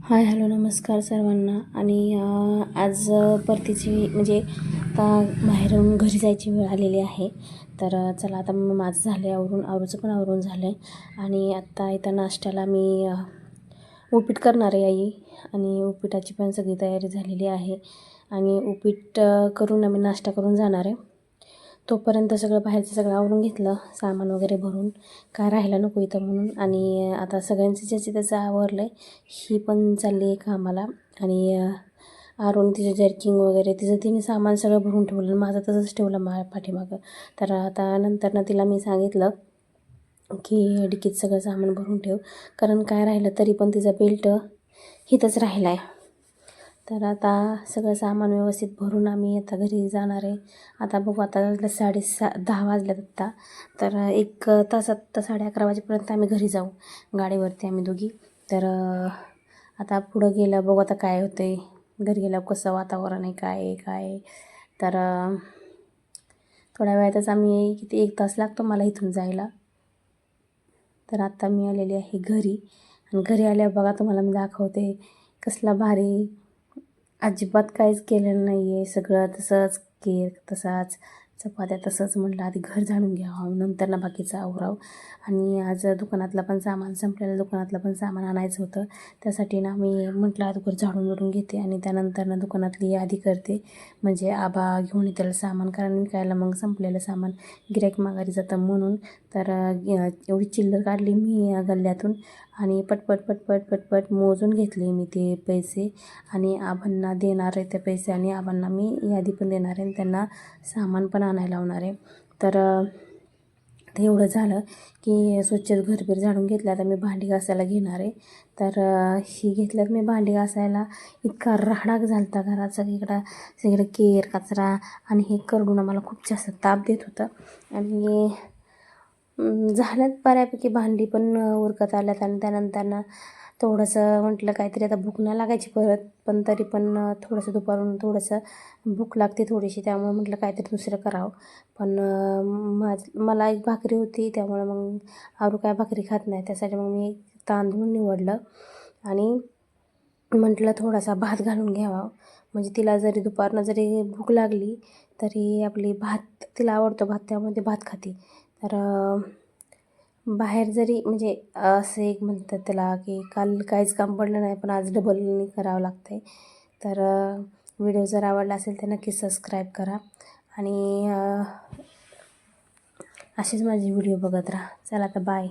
Hi hello नमस्कार सर्वांना. आणि आज परतीची म्हणजे आता बाहेरून घरी जायची वेळ आलेली आहे. तर चला आता मग माझं झालं आहे आवरून आवरूचं पण आवरून झालं आहे आणि आत्ता इथं नाश्त्याला मी उपीट करणार आहे आई. आणि उपीटाची पण सगळी तयारी झालेली आहे. आणि उपीट करून आम्ही नाश्ता करून जाणार आहे. तोपर्यंत सगळं बाहेरचं सगळं आवरून घेतलं सामान वगैरे भरून. काय राहायला नको इथं म्हणून. आणि आता सगळ्यांचं ज्याचं त्याचं आवरलं आहे ही पण चालली आहे कामाला. आणि आरून तिचं जर्किंग वगैरे तिचं तिने सामान सगळं भरून ठेवलं. माझं तसंच ठेवलं मा पाठीमागं. तर आता नंतर ना तिला मी सांगितलं की डिकीत सगळं सामान भरून ठेव. कारण काय राहिलं तरी पण तिचा बेल्ट हिथंच राहिला आहे तर आता सगळं सामान व्यवस्थित भरून आम्ही आता घरी जाणार आहे. आता बघू आता साडेसा साडे सा दहा वाजल्यात आत्ता तर एक तासात तर साडे अकरा वाजेपर्यंत आम्ही घरी जाऊ गाडीवरती आम्ही दोघी. तर आता पुढं गेलं बघू आता काय होतं आहे घरी गेल्यावर कसं वातावरण आहे काय आहे काय आहे. तर थोड्या वेळातच आम्ही किती एक तास लागतो मला इथून जायला. तर आत्ता मी आलेली आहे घरी. आणि घरी आल्यावर बघा तुम्हाला मी दाखवते कसला भारी अजिबात काहीच केलेलं नाही आहे सगळं तसंच केक तसाच चपात्या तसंच म्हटलं आधी घर जाणून घ्यावं नंतर ना बाकीचं आवराव. आणि आज दुकानातलं पण सामान संपलेलं. दुकानातलं पण सामान आणायचं होतं. त्यासाठी ना मी म्हटलं अगोदर झाडून बिडून घेते आणि त्यानंतर ना दुकानातली यादी करते. म्हणजे आबा घेऊन येतील सामान कारण विकायला मग संपलेलं सामान. गिऱ्हाईक माघारी जातं म्हणून. तर एवढी चिल्लर काढली मी गल्ल्यातून. आणि पटपट पटपट पटपट मोजून घेतले मी ते पैसे. आणि आबांना देणार आहे ते पैसे आणि आबांना मी यादी पण देणार आहे आणि त्यांना सामान पण आणायला लावणार आहे. तर ते एवढं झालं की स्वच्छ घरबीर झाडून घेतलं आता मी भांडी घासायला घेणार आहे. तर ही घेतल्यात मी भांडी घासायला. इतका राडाक झालता घरात सगळीकडं सगळं केर कचरा आणि हे करडून मला खूप जास्त ताप देत होतं. आणि झाल्यात बऱ्यापैकी भांडी पण उरकत आल्यात आणि त्यानंतर ना थोडंसं म्हटलं काहीतरी आता भूक नाही लागायची परत पण तरी पण थोडंसं दुपारून थोडंसं भूक लागते थोडीशी त्यामुळे म्हटलं काहीतरी दुसरं करावं. पण माझ मला एक भाकरी होती त्यामुळे मग आरू काय भाकरी खात नाही त्यासाठी मग मी तांदूळ निवडलं आणि म्हटलं थोडासा भात घालून घ्यावा. म्हणजे तिला जरी दुपारनं जरी भूक लागली तरी आपली भात तिला आवडतो भात त्यामध्ये भात खाते. तर बाहेर जरी म्हणजे असं एक म्हणतात त्याला की काल काहीच काम पडलं नाही पण आज डबल करावं लागतं आहे तर व्हिडिओ जर आवडला असेल तर नक्की सबस्क्राईब करा. आणि असेच माझे व्हिडिओ बघत राहा. चला आता बाय